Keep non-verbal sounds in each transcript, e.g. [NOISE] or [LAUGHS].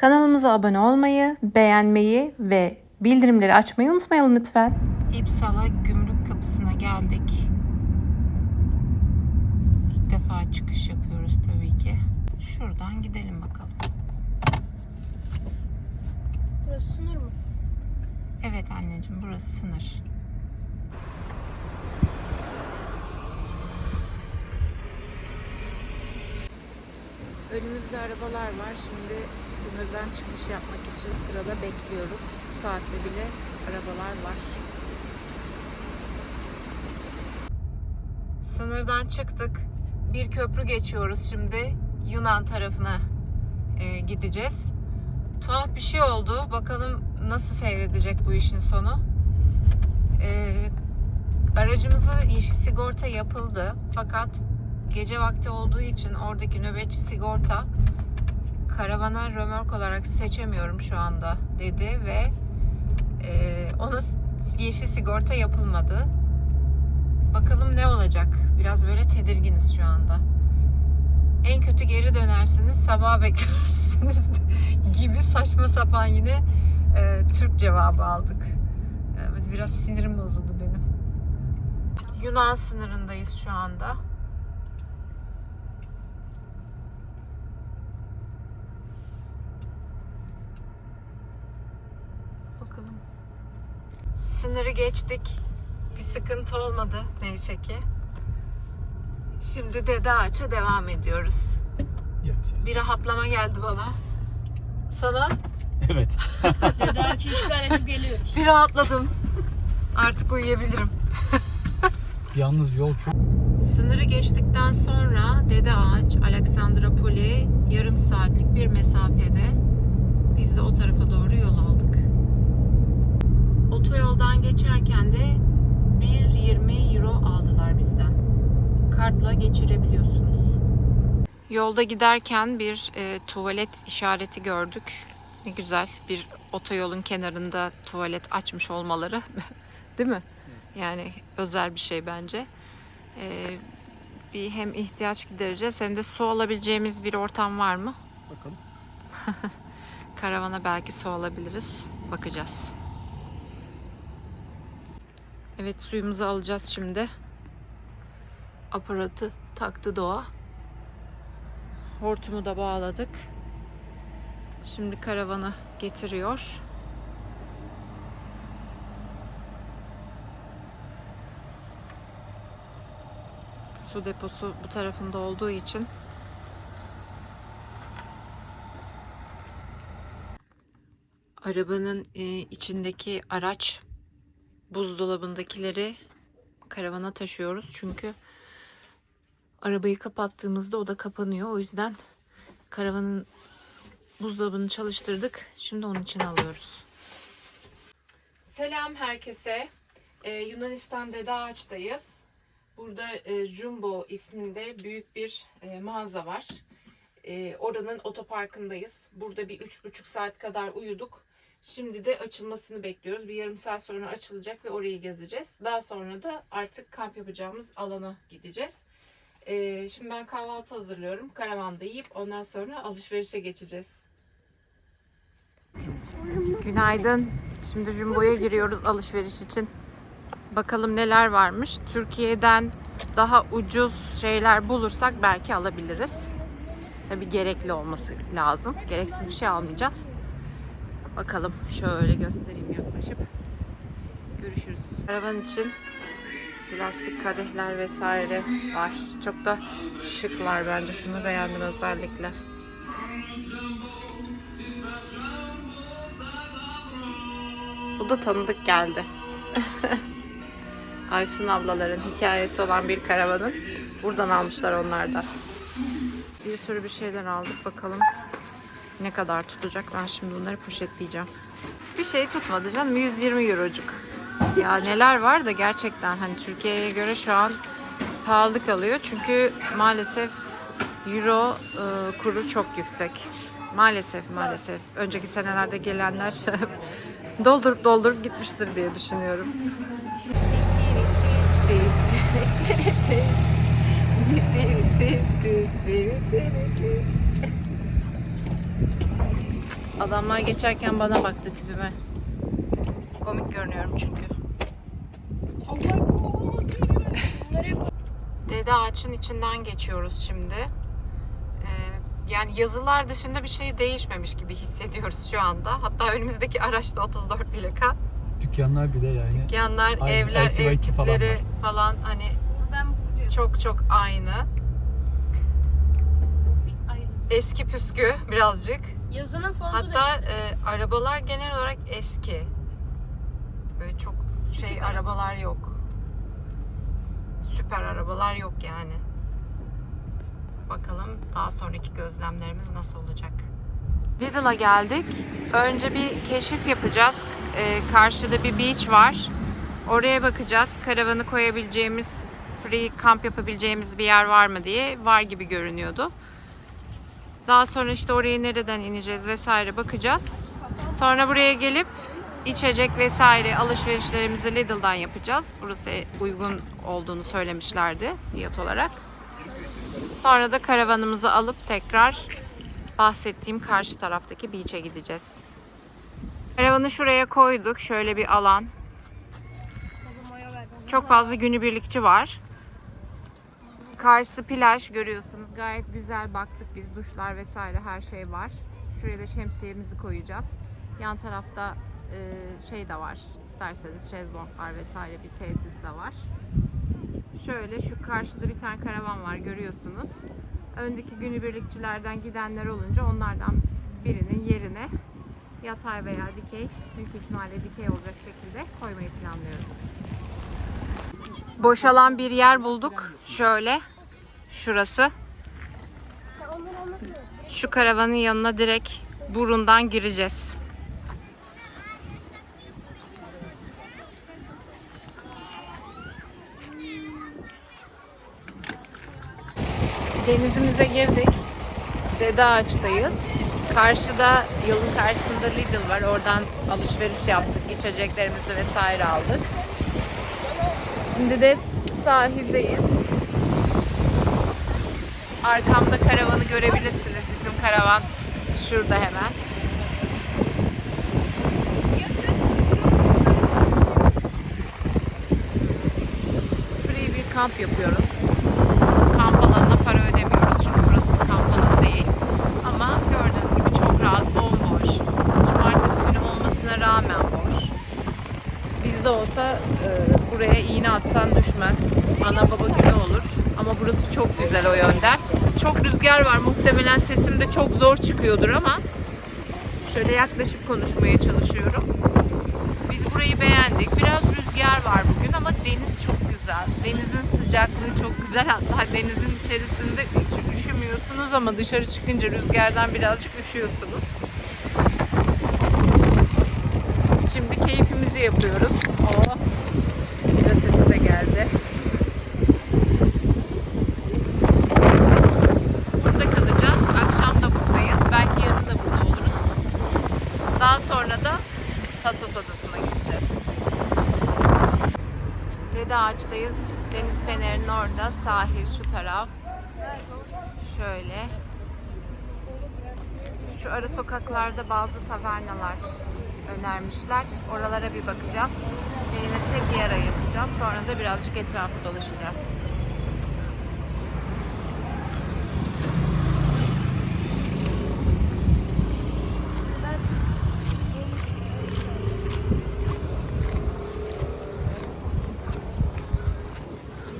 Kanalımıza abone olmayı, beğenmeyi ve bildirimleri açmayı unutmayalım lütfen. İpsala gümrük kapısına geldik. İlk defa çıkış yapıyoruz tabii ki. Şuradan gidelim bakalım. Burası sınır mı? Evet anneciğim burası sınır. Önümüzde arabalar var. Şimdi sınırdan çıkış yapmak için sırada bekliyoruz. Bu saatte bile arabalar var. Sınırdan çıktık. Bir köprü geçiyoruz şimdi. Yunan tarafına e, gideceğiz. Tuhaf bir şey oldu. Bakalım nasıl seyredecek bu işin sonu. E, aracımıza yeşil sigorta yapıldı. Fakat gece vakti olduğu için oradaki nöbetçi sigorta karavana römork olarak seçemiyorum şu anda dedi ve e, ona yeşil sigorta yapılmadı. Bakalım ne olacak? Biraz böyle tedirginiz şu anda. En kötü geri dönersiniz, sabah [LAUGHS] beklersiniz gibi saçma sapan yine e, Türk cevabı aldık. E, biraz sinirim bozuldu benim. Yunan sınırındayız şu anda. Bakalım. Sınırı geçtik. Bir sıkıntı olmadı neyse ki. Şimdi Dede Ağaç'a devam ediyoruz. Bir rahatlama geldi bana. Sana [LAUGHS] Evet. [LAUGHS] Daha çeşitli edip geliyoruz. bir rahatladım. Artık uyuyabilirim. [LAUGHS] Yalnız yol çok Sınırı geçtikten sonra Dede Ağaç, Aleksandropoli yarım saatlik bir mesafede. Biz de o tarafa doğru yol aldık. Otoyoldan geçerken de 1.20 euro aldılar bizden. Kartla geçirebiliyorsunuz. Yolda giderken bir e, tuvalet işareti gördük. Ne güzel bir otoyolun kenarında tuvalet açmış olmaları. [LAUGHS] Değil mi? Yani özel bir şey bence. Ee, bir hem ihtiyaç gidereceğiz hem de su alabileceğimiz bir ortam var mı? bakalım. [LAUGHS] Karavana belki su alabiliriz. Bakacağız. Evet suyumuzu alacağız şimdi. Aparatı taktı doğa. Hortumu da bağladık. Şimdi karavanı getiriyor. Su deposu bu tarafında olduğu için arabanın e, içindeki araç buzdolabındakileri karavana taşıyoruz. Çünkü arabayı kapattığımızda o da kapanıyor. O yüzden karavanın buzdolabını çalıştırdık. Şimdi onun için alıyoruz. Selam herkese. Ee, Yunanistan Dede Ağaç'tayız. Burada e, Jumbo isminde büyük bir e, mağaza var. E, oranın otoparkındayız. Burada bir üç buçuk saat kadar uyuduk. Şimdi de açılmasını bekliyoruz. Bir yarım saat sonra açılacak ve orayı gezeceğiz. Daha sonra da artık kamp yapacağımız alana gideceğiz. E, şimdi ben kahvaltı hazırlıyorum. Karavanda yiyip ondan sonra alışverişe geçeceğiz. Günaydın. Şimdi Jumbo'ya giriyoruz alışveriş için. Bakalım neler varmış. Türkiye'den daha ucuz şeyler bulursak belki alabiliriz. Tabi gerekli olması lazım. Gereksiz bir şey almayacağız. Bakalım şöyle göstereyim yaklaşıp. Görüşürüz. Karavan için plastik kadehler vesaire var. Çok da şıklar bence. Şunu beğendim özellikle. Bu da tanıdık geldi. [LAUGHS] Ayşun ablaların hikayesi olan bir karavanın. Buradan almışlar onlardan. Bir sürü bir şeyler aldık. Bakalım ne kadar tutacak. Ben şimdi bunları poşetleyeceğim. Bir şey tutmadı canım. 120 eurocuk. Ya neler var da gerçekten hani Türkiye'ye göre şu an pahalı kalıyor. Çünkü maalesef euro e, kuru çok yüksek. Maalesef maalesef. Önceki senelerde gelenler [LAUGHS] doldurup doldurup gitmiştir diye düşünüyorum. [LAUGHS] Adamlar geçerken bana baktı tipime. Komik görünüyorum çünkü. Dede ağaçın içinden geçiyoruz şimdi. Ee, yani yazılar dışında bir şey değişmemiş gibi hissediyoruz şu anda. Hatta önümüzdeki araçta 34 plaka. Dükkanlar bile yani. Dükkanlar, Aynen, evler, LCY2 ev falan tipleri var. falan hani çok çok aynı. Ay, Eski püskü birazcık. Yazının fontu Hatta değişti. e, arabalar genel olarak eski. Böyle çok şey Küçük arabalar yok. Süper arabalar yok yani. Bakalım daha sonraki gözlemlerimiz nasıl olacak. Lidl'a geldik. Önce bir keşif yapacağız. E, karşıda bir beach var. Oraya bakacağız. Karavanı koyabileceğimiz, free kamp yapabileceğimiz bir yer var mı diye. Var gibi görünüyordu. Daha sonra işte oraya nereden ineceğiz vesaire bakacağız. Sonra buraya gelip içecek vesaire alışverişlerimizi Lidl'dan yapacağız. Burası uygun olduğunu söylemişlerdi fiyat olarak. Sonra da karavanımızı alıp tekrar bahsettiğim karşı taraftaki beach'e gideceğiz. Karavanı şuraya koyduk. Şöyle bir alan. Çok fazla günübirlikçi var. Karşısı plaj görüyorsunuz. Gayet güzel baktık biz. Duşlar vesaire her şey var. Şuraya da şemsiyemizi koyacağız. Yan tarafta e, şey de var. İsterseniz şezlonglar vesaire bir tesis de var. Şöyle şu karşıda bir tane karavan var görüyorsunuz. Öndeki günübirlikçilerden gidenler olunca onlardan birinin yerine yatay veya dikey, büyük ihtimalle dikey olacak şekilde koymayı planlıyoruz boşalan bir yer bulduk. Şöyle. Şurası. Şu karavanın yanına direkt burundan gireceğiz. Denizimize girdik. Dede Ağaç'tayız. Karşıda yolun karşısında Lidl var. Oradan alışveriş yaptık. İçeceklerimizi vesaire aldık. Şimdi de sahildeyiz. Arkamda karavanı görebilirsiniz. Bizim karavan şurada hemen. Free bir kamp yapıyoruz. Kamp alanına para ödemiyoruz çünkü burası bir kamp alanı değil. Ama gördüğünüz gibi çok rahat, bomboş. Cumartesi günü olmasına rağmen boş. Bizde olsa e, buraya iğne atsan düşmez. Ana baba günü olur. Ama burası çok güzel o yönden. Çok rüzgar var. Muhtemelen sesim de çok zor çıkıyordur ama şöyle yaklaşıp konuşmaya çalışıyorum. Biz burayı beğendik. Biraz rüzgar var bugün ama deniz çok güzel. Denizin sıcaklığı çok güzel. Hatta denizin içerisinde hiç üşümüyorsunuz ama dışarı çıkınca rüzgardan birazcık üşüyorsunuz. Şimdi keyfimizi yapıyoruz. Oh. Bira sesi de geldi. Burada kalacağız. Akşam da buradayız. Belki yarın da burada oluruz. Daha sonra da Tasos Adası'na gideceğiz. Dede Ağaç'tayız. Deniz Fener'in orada. Sahil şu taraf. Şöyle. Şu ara sokaklarda bazı tavernalar önermişler. Oralara bir bakacağız. Beğenirsek yer ayırtacağız. Sonra da birazcık etrafı dolaşacağız.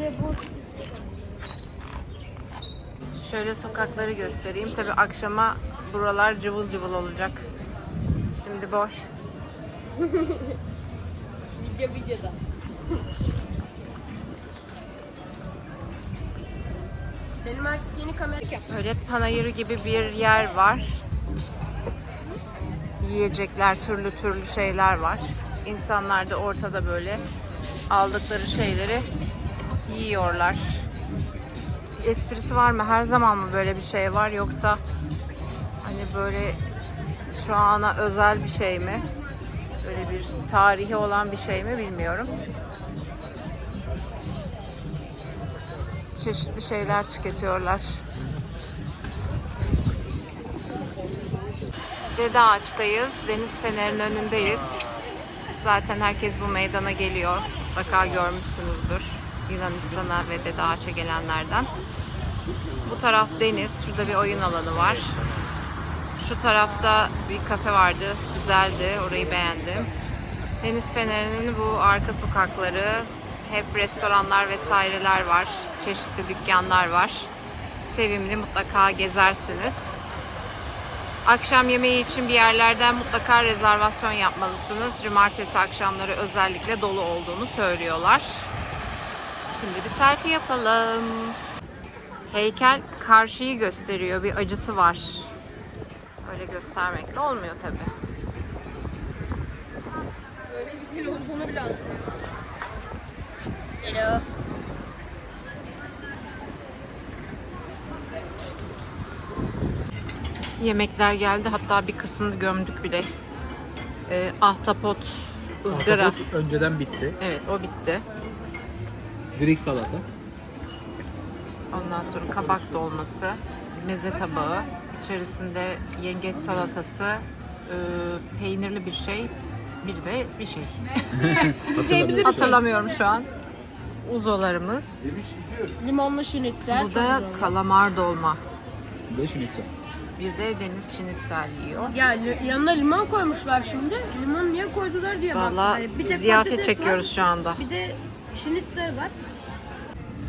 De bu Şöyle sokakları göstereyim. Tabi akşama buralar cıvıl cıvıl olacak. Şimdi boş. [LAUGHS] video videoda. [LAUGHS] Benim artık yeni kamera Öyle panayırı gibi bir yer var. Yiyecekler, türlü türlü şeyler var. İnsanlar da ortada böyle aldıkları şeyleri yiyorlar. Esprisi var mı? Her zaman mı böyle bir şey var yoksa hani böyle şu ana özel bir şey mi? Böyle bir tarihi olan bir şey mi bilmiyorum. Çeşitli şeyler tüketiyorlar. Dede Ağaç'tayız. Deniz Fener'in önündeyiz. Zaten herkes bu meydana geliyor. Mutlaka görmüşsünüzdür. Yunanistan'a ve Dede Ağaç'a gelenlerden. Bu taraf deniz. Şurada bir oyun alanı var. Şu tarafta bir kafe vardı. Güzeldi. Orayı beğendim. Deniz Feneri'nin bu arka sokakları hep restoranlar vesaireler var. Çeşitli dükkanlar var. Sevimli mutlaka gezersiniz. Akşam yemeği için bir yerlerden mutlaka rezervasyon yapmalısınız. Cumartesi akşamları özellikle dolu olduğunu söylüyorlar. Şimdi bir selfie yapalım. Heykel karşıyı gösteriyor. Bir acısı var. Öyle göstermekle olmuyor tabi. Böyle bir olduğunu bile. Hello. Yemekler geldi. Hatta bir kısmını gömdük bile. Ee, ahtapot, ızgara. Ahtapot önceden bitti. Evet o bitti. Greek salata. Ondan sonra kabak dolması, meze tabağı, içerisinde yengeç salatası, e, peynirli bir şey, bir de bir şey. [LAUGHS] Hatırlamıyorum. Hatırlamıyorum şu an. Uzolarımız. Limonlu şinitzel. Bu çok da güzel kalamar dolma. Beş ünitse. Bir de deniz şinitsel yiyor. Ya li- yanına limon koymuşlar şimdi. Limon niye koydular diye baktım. Valla Hani bir de ziyafet patates çekiyoruz var, şu anda. Bir de şinitzel var.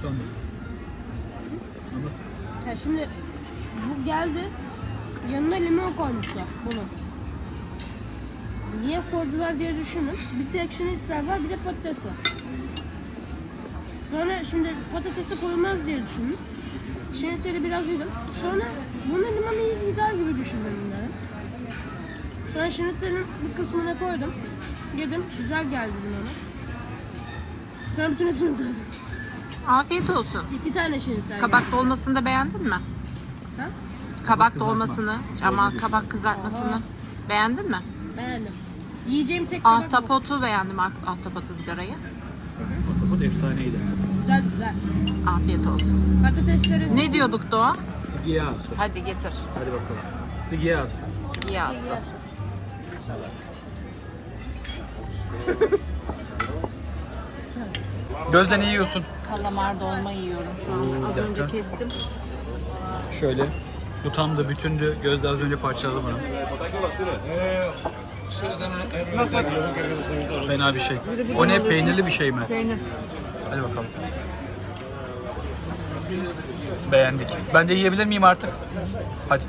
Sonra. Ya şimdi bu geldi. Yanına limon koymuşlar bunu. Niye koydular diye düşündüm. Bir tek şinitzel var bir de patates var. Sonra şimdi patatesi koymaz diye düşündüm. Şinitseli biraz yedim. Sonra buna limon iyi gider gibi düşündüm bunları. Sonra şinitselin bir kısmına koydum. Yedim. Güzel geldi limonu. Sonra bütün hepsini koydum. Afiyet olsun. İki tane şinitsel Kabak dolmasını da beğendin mi? Ha? Kabak kızartma. dolmasını ama kabak kızartmasını beğendin mi? Beğendim. Yiyeceğim tek kabak bu. Ahtapotu beğendim ah- ahtapot ızgarayı. Ahtapot efsaneydi. Güzel güzel. Afiyet olsun. Patatesleri Ne diyorduk Doğa? Stigiasu. Hadi getir. Hadi bakalım. Stigiasu. Stigiasu. Gözden iyi yiyorsun. Kalamar dolma yiyorum şu an. Az bir önce kestim. Şöyle. Bu tam da bütündü. Gözde az önce parçaladı bunu. Bak bak. Fena bir şey. O ne? Peynirli bir şey mi? Peynir. Hadi bakalım. Beğendik. Ben de yiyebilir miyim artık? Hadi.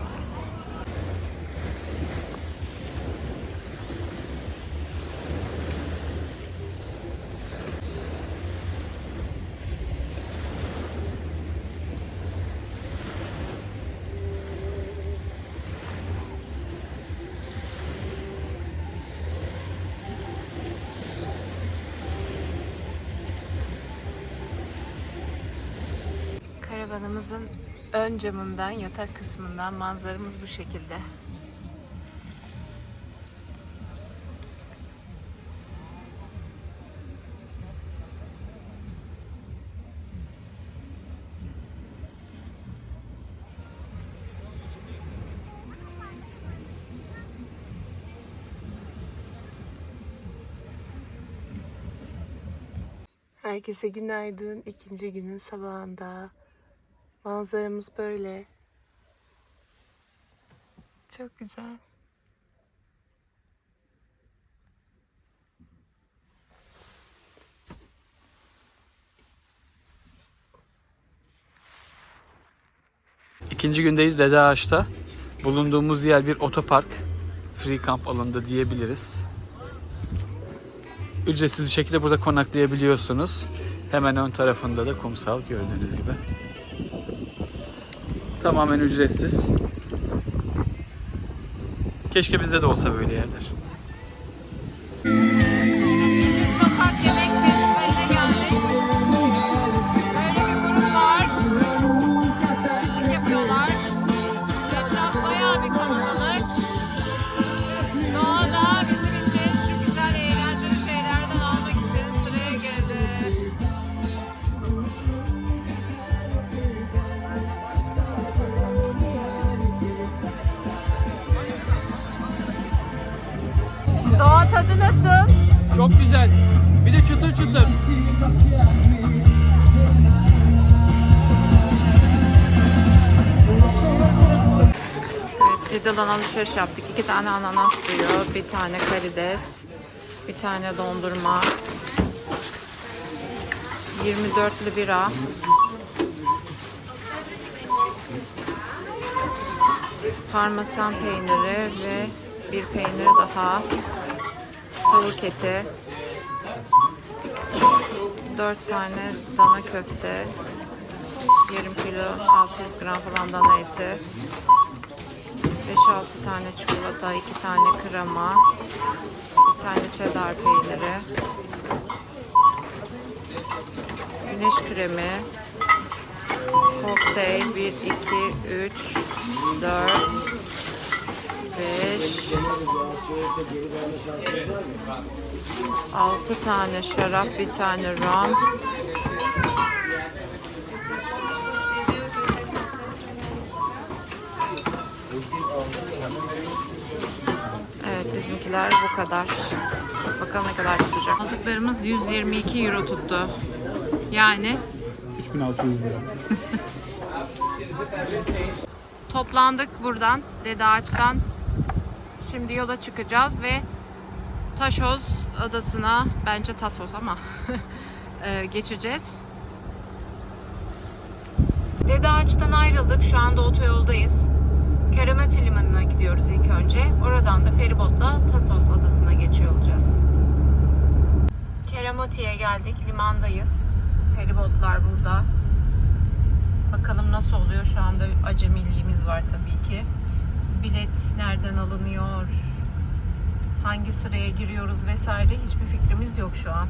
Karavanımızın ön camından, yatak kısmından manzaramız bu şekilde. Herkese günaydın. İkinci günün sabahında. Manzaramız böyle. Çok güzel. İkinci gündeyiz Dede Ağaç'ta. Bulunduğumuz yer bir otopark. Free camp alanında diyebiliriz. Ücretsiz bir şekilde burada konaklayabiliyorsunuz. Hemen ön tarafında da kumsal gördüğünüz gibi. Tamamen ücretsiz. Keşke bizde de olsa böyle yerler. Tadı nasıl? Çok güzel. Bir de çıtır çıtır. Evet, Lidl'dan alışveriş yaptık. İki tane ananas suyu, bir tane karides, bir tane dondurma, 24'lü bira, parmesan peyniri ve bir peynir daha, tavuk eti, 4 tane dana köfte, yarım kilo 600 gram falan dana eti, 5-6 tane çikolata, 2 tane krema, bir tane cheddar peyniri, güneş kremi, kokteyl 1, 2, 3, 4, 5, 6 tane şarap, bir tane rum, Evet bizimkiler bu kadar. Bakalım ne kadar tutacak. Aldıklarımız 122 euro tuttu. Yani 3600 lira. [LAUGHS] toplandık buradan Dede Ağaç'tan. Şimdi yola çıkacağız ve Taşoz adasına bence Tasos ama [LAUGHS] e, geçeceğiz. Dede Ağaç'tan ayrıldık. Şu anda otoyoldayız. Keramati Limanı'na gidiyoruz ilk önce. Oradan da feribotla Tasos adasına geçiyor olacağız. Keramati'ye geldik. Limandayız. Feribotlar burada. Bakalım nasıl oluyor. Şu anda acemiliğimiz var tabii ki. Bilet nereden alınıyor? Hangi sıraya giriyoruz vesaire hiçbir fikrimiz yok şu an.